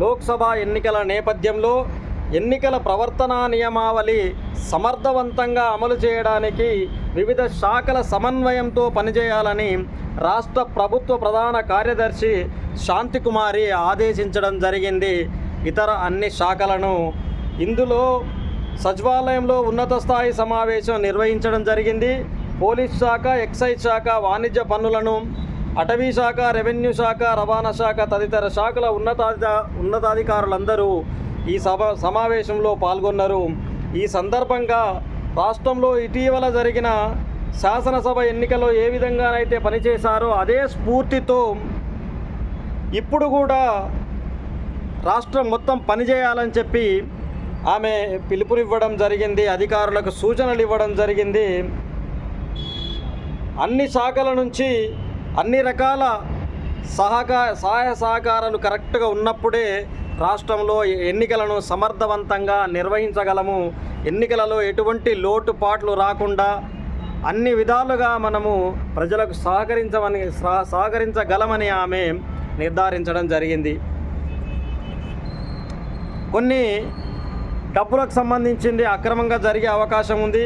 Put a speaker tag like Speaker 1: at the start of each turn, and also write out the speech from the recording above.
Speaker 1: లోక్సభ ఎన్నికల నేపథ్యంలో ఎన్నికల ప్రవర్తనా నియమావళి సమర్థవంతంగా అమలు చేయడానికి వివిధ శాఖల సమన్వయంతో పనిచేయాలని రాష్ట్ర ప్రభుత్వ ప్రధాన కార్యదర్శి శాంతికుమారి ఆదేశించడం జరిగింది. ఇతర అన్ని శాఖలను ఇందులో సచివాలయంలో ఉన్నత స్థాయి సమావేశం నిర్వహించడం జరిగింది. పోలీస్ శాఖ ఎక్సైజ్ శాఖ వాణిజ్య పన్నులను అటవీ శాఖ రెవెన్యూ శాఖ రవాణా శాఖ తదితర శాఖల ఉన్నతాధి ఉన్నతాధికారులందరూ ఈ సభ సమావేశంలో పాల్గొన్నారు. ఈ సందర్భంగా రాష్ట్రంలో ఇటీవల జరిగిన శాసనసభ ఎన్నికల్లో ఏ విధంగానైతే పనిచేశారో అదే స్ఫూర్తితో ఇప్పుడు కూడా రాష్ట్రం మొత్తం పనిచేయాలని చెప్పి ఆమె పిలుపునివ్వడం జరిగింది అధికారులకు సూచనలు ఇవ్వడం జరిగింది. అన్ని శాఖల నుంచి అన్ని రకాల సహకార సహాయ సహకారాలు కరెక్ట్గా ఉన్నప్పుడే రాష్ట్రంలో ఎన్నికలను సమర్థవంతంగా నిర్వహించగలము. ఎన్నికలలో ఎటువంటి లోటుపాట్లు రాకుండా అన్ని విధాలుగా మనము ప్రజలకు సహకరించమని సహకరించగలమని ఆమె నిర్ధారించడం జరిగింది. కొన్ని డబ్బులకు సంబంధించింది అక్రమంగా జరిగే అవకాశం ఉంది.